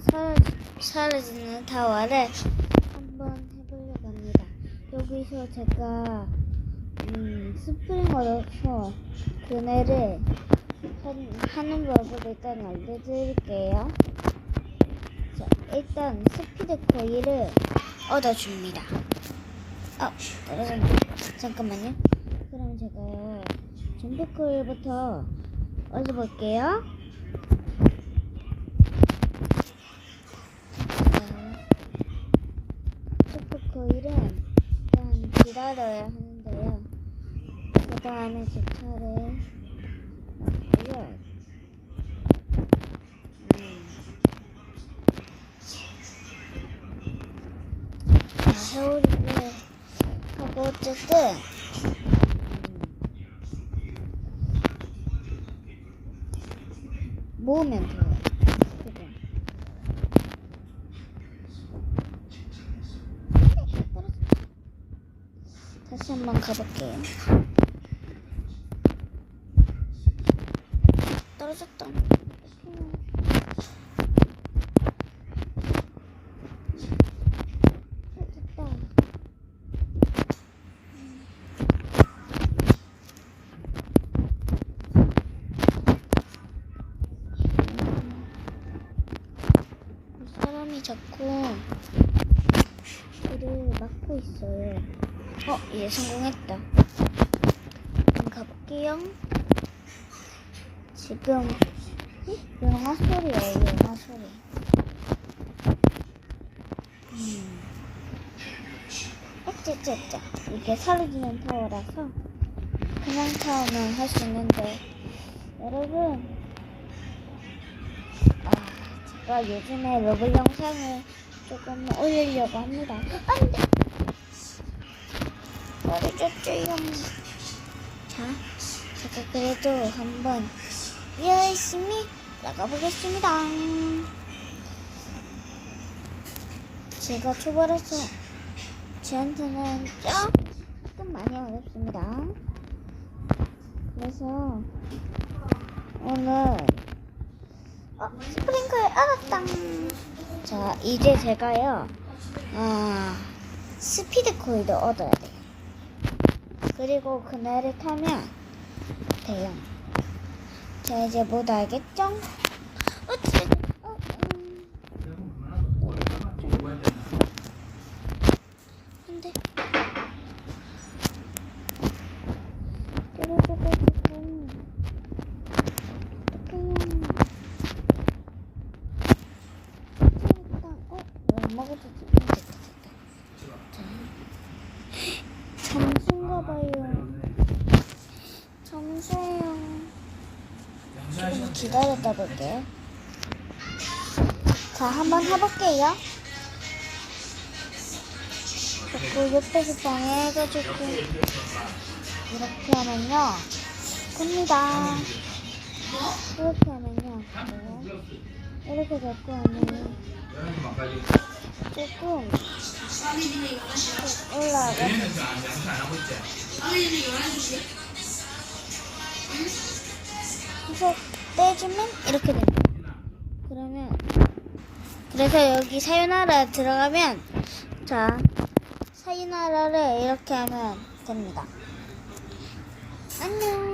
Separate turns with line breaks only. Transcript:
사라지, 사라 지는 타워를 한번 해보려고 합니다. 여기서 제가 음, 스프링어로서 그네를 한, 하는 법을 일단 알려드릴게요. 자, 일단 스피드 코일을 얻어줍니다. 아, 떨어졌네. 잠깐만요. 그럼 제가 점프 코일부터 얻어볼게요. 코일은 일단 기다려야 하는데요. 그 다음에 제 차를 넣고요. 자, 세월이를 하고 어쨌든 음, 모으면 돼요. 그죠? 다시 한번 가볼게요. 떨어졌다. 사람이 자꾸 길을 막고 있어요. 어, 이제 성공했다. 그럼 가볼게요. 지금 영화 소리예요, 영화 소리. 음. 어쩌쩌쩌. 이게 사라지는 타워라서 그냥 타워는 할 수 있는데 여러분 아, 제가 요즘에 러블 영상을 조금 올리려고 합니다. 안 돼! 어쩌쩌쩌요. 자, 제가 그래도 한번 열심히 나가보겠습니다. 제가 초보라서 저한테는 조금 많이 어렵습니다. 그래서 오늘 어, 스프링클 알았다. 자, 이제 제가요, 아, 스피드 코일도 얻어야 돼요. 그리고 그날을 타면 돼요. 자, 이제 모두 알겠죠? 돼. 떨어져가지고. 어떡해요. 일단, 어, 왜 먹어도 돼? 됐다, 됐다. 자. 점수인가 봐요. 점수예요. 조금 기다렸다 볼게요. 자, 한번 해볼게요. 자꾸 옆에서 방해해가지고 이렇게 하면요 끕니다 이렇게 하면요 그래요. 이렇게 잡고 하면 조금 올라가 그래서 떼주면 이렇게 됩니다. 그러면 그래서 여기 사유나라 들어가면 자 사유나라를 이렇게 하면 됩니다. 안녕